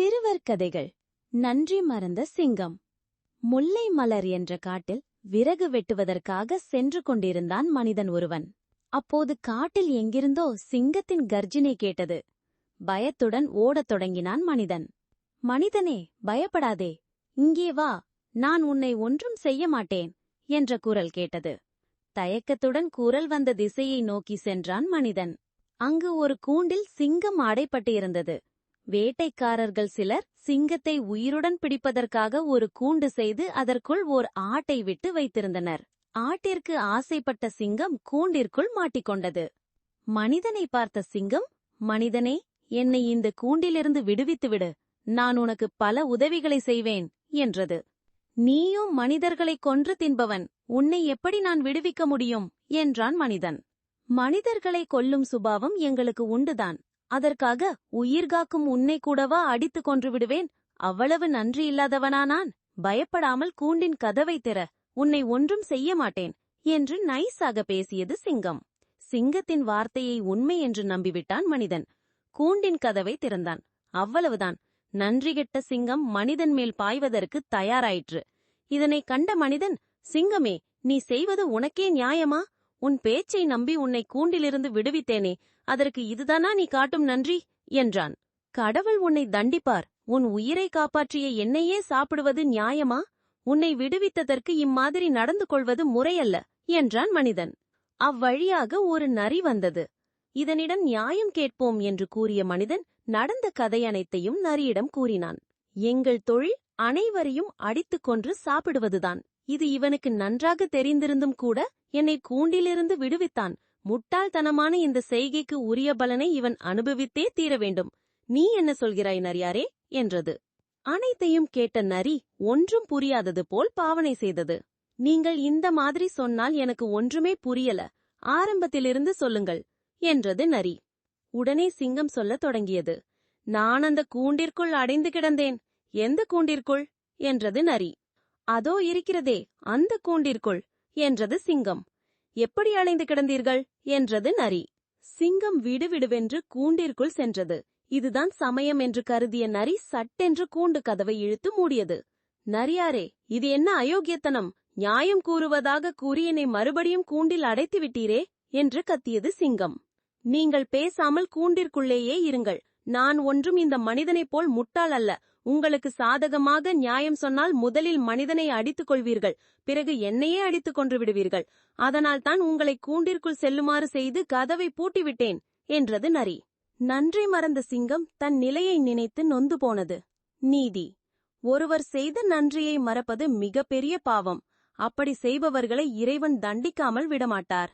சிறுவர் கதைகள். நன்றி மறந்த சிங்கம். முல்லை மலர் என்ற காட்டில் விறகு வெட்டுவதற்காக சென்று கொண்டிருந்தான் மனிதன் ஒருவன். அப்போது காட்டில் எங்கிருந்தோ சிங்கத்தின் கர்ஜினை கேட்டது. பயத்துடன் ஓடத் தொடங்கினான் மனிதன். மனிதனே பயப்படாதே. இங்கே வா. நான் உன்னை ஒன்றும் செய்ய மாட்டேன் என்ற குரல் கேட்டது. தயக்கத்துடன் குரல் வந்த திசையை நோக்கி சென்றான் மனிதன். அங்கு ஒரு கூண்டில் சிங்கம் அடைப்பட்டிருந்தது இருந்தது. வேட்டைக்காரர்கள் சிலர் சிங்கத்தை உயிருடன் பிடிப்பதற்காக ஒரு கூண்டு செய்து அதற்குள் ஓர் ஆட்டை விட்டு வைத்திருந்தனர். ஆட்டிற்கு ஆசைப்பட்ட சிங்கம் கூண்டிற்குள் மாட்டிக்கொண்டது. மனிதனை பார்த்த சிங்கம் மனிதனே என்னை இந்த கூண்டிலிருந்து விடுவித்துவிடு நான் உனக்கு பல உதவிகளை செய்வேன் என்றது. நீயும் மனிதர்களைக் கொன்று தின்பவன். உன்னை எப்படி நான் விடுவிக்க முடியும்? என்றான் மனிதன். மனிதர்களை கொல்லும் சுபாவம் எங்களுக்கு உண்டுதான். அதற்காக உயிர்காக்கும் உன்னை கூடவா அடித்துக் கொன்று விடுவேன் அவ்வளவு நன்றி இல்லாதவனா நான் பயப்படாமல் கூண்டின் கதவை திற. உன்னை ஒன்றும் செய்ய மாட்டேன். என்று நைஸாக பேசியது சிங்கம். சிங்கத்தின் வார்த்தையை உண்மை என்று நம்பிவிட்டான் மனிதன். கூண்டின் கதவை திறந்தான். அவ்வளவுதான். நன்றிகெட்ட சிங்கம் மனிதன் மேல் பாய்வதற்கு தயாராயிற்று. இதனை கண்ட மனிதன் சிங்கமே நீ செய்வது உனக்கே நியாயமா? உன் பேச்சை நம்பி உன்னை கூண்டிலிருந்து விடுவித்தேனே அதற்கு இதுதானா நீ காட்டும் நன்றி? என்றான். கடவுள் உன்னை தண்டிப்பார். உன் உயிரை காப்பாற்றிய என்னையே சாப்பிடுவது நியாயமா? உன்னை விடுவித்ததற்கு இம்மாதிரி நடந்து கொள்வது முறையல்ல என்றான் மனிதன். அவ்வழியாக ஒரு நரி வந்தது. இதனிடம் நியாயம் கேட்போம் என்று கூறிய மனிதன் நடந்த கதை அனைத்தையும் நரியிடம் கூறினான். எங்கள் தொழில் அனைவரையும் அடித்துக் கொன்று சாப்பிடுவதுதான். இது இவனுக்கு நன்றாக தெரிந்திருந்தும் கூட என்னை கூண்டிலிருந்து விடுவித்தான். முட்டாள்தனமான இந்த செய்கைக்கு உரிய பலனை இவன் அனுபவித்தே தீர வேண்டும். நீ என்ன சொல்கிறாய் நரியாரே? என்றது. அனைத்தையும் கேட்ட நரி ஒன்றும் புரியாதது போல் பாவனை செய்தது. நீங்கள் இந்த மாதிரி சொன்னால் எனக்கு ஒன்றுமே புரியல. ஆரம்பத்திலிருந்து சொல்லுங்கள் என்றது நரி. உடனே சிங்கம் சொல்லத் தொடங்கியது. நான் அந்த கூண்டிற்குள் அடைந்து கிடந்தேன். எந்த கூண்டிற்குள்? என்றது நரி. அதோ இருக்கிறதே அந்த கூண்டிற்குள் என்றது சிங்கம். எப்படி அலைந்து கிடந்தீர்கள்? என்றது நரி. சிங்கம் விடுவிடுவென்று கூண்டிற்குள் சென்றது. இதுதான் சமயம் என்று கருதிய நரி சட்டென்று கூண்டு கதவை இழுத்து மூடியது. நரியாரே இது என்ன அயோக்கியத்தனம்? நியாயம் கூறுவதாக கூறி என்னை மறுபடியும் கூண்டில் அடைத்து விட்டீரே? என்று கத்தியது சிங்கம். நீங்கள் பேசாமல் கூண்டிற்குள்ளேயே இருங்கள். நான் ஒன்றும் இந்த மனிதனைப் போல் முட்டாள் அல்ல. உங்களுக்கு சாதகமாக நியாயம் சொன்னால் முதலில் மனிதனை அடித்துக் கொள்வீர்கள் பிறகு என்னையே அடித்துக் கொன்று விடுவீர்கள். அதனால் தான் உங்களை கூண்டிற்குள் செல்லுமாறு செய்து கதவை பூட்டிவிட்டேன் என்றது நரி. நன்றி மறந்த சிங்கம் தன் நிலையை நினைத்து நொந்து போனது. நீதி. ஒருவர் செய்த நன்றியை மறப்பது மிகப்பெரிய பாவம். அப்படி செய்பவர்களை இறைவன் தண்டிக்காமல் விடமாட்டார்.